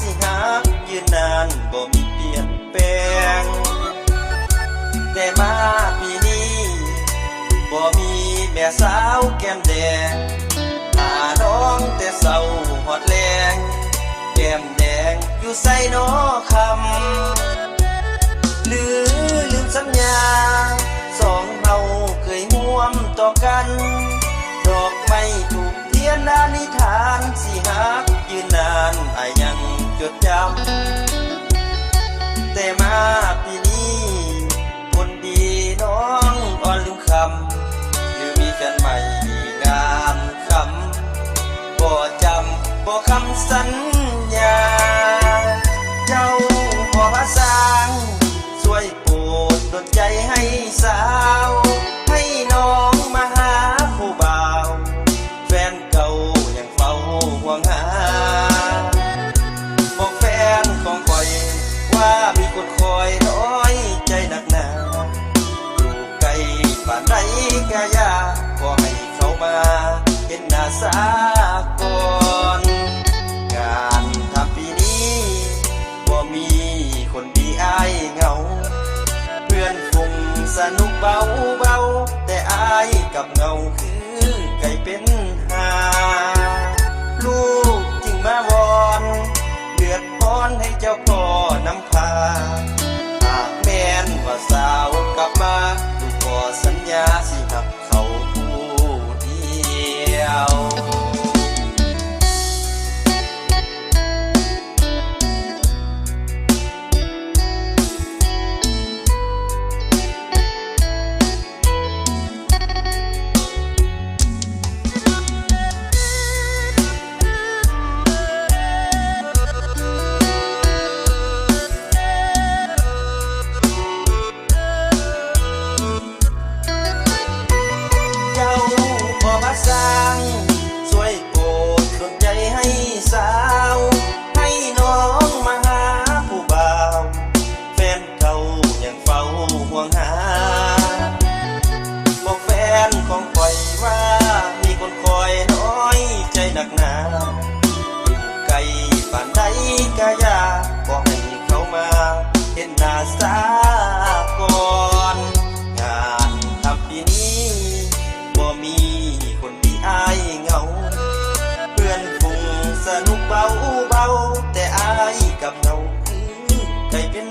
สิหายืนนานบ่มีเปลี่ยนแปลง แต่มาปีนี้บ่มีแม่สาวแก้มแดงหาน้องแต่เศร้าหอดแรงแก้มแดงอยู่ใส่น้อคำหรือลืมสัญญา สองเราเคยห่วมต่อกัน ดอกไม้ถูกเทียนดานิทานสิหายืนนานอายังำบ่คำสัญญาเจ้าพ่อพระสร้างช่วยโปรดดลใจให้สาวให้น้องมาหาผู้บ่า นุกเบาเบาแต่อายกับเงาคือไก่เป็นหา ลูกจึงมาวอนเดือดร้อนให้เจ้าพ่อ นักหนาไก่ป่านใดก็ยาบอกให้เขามาเห็นหน้าสาก่อนงานทำปีนี้บ่มีคนที่อายเงา เพื่อนฝูงสนุกเบาเบาแต่อายกับเราคือใครเป็น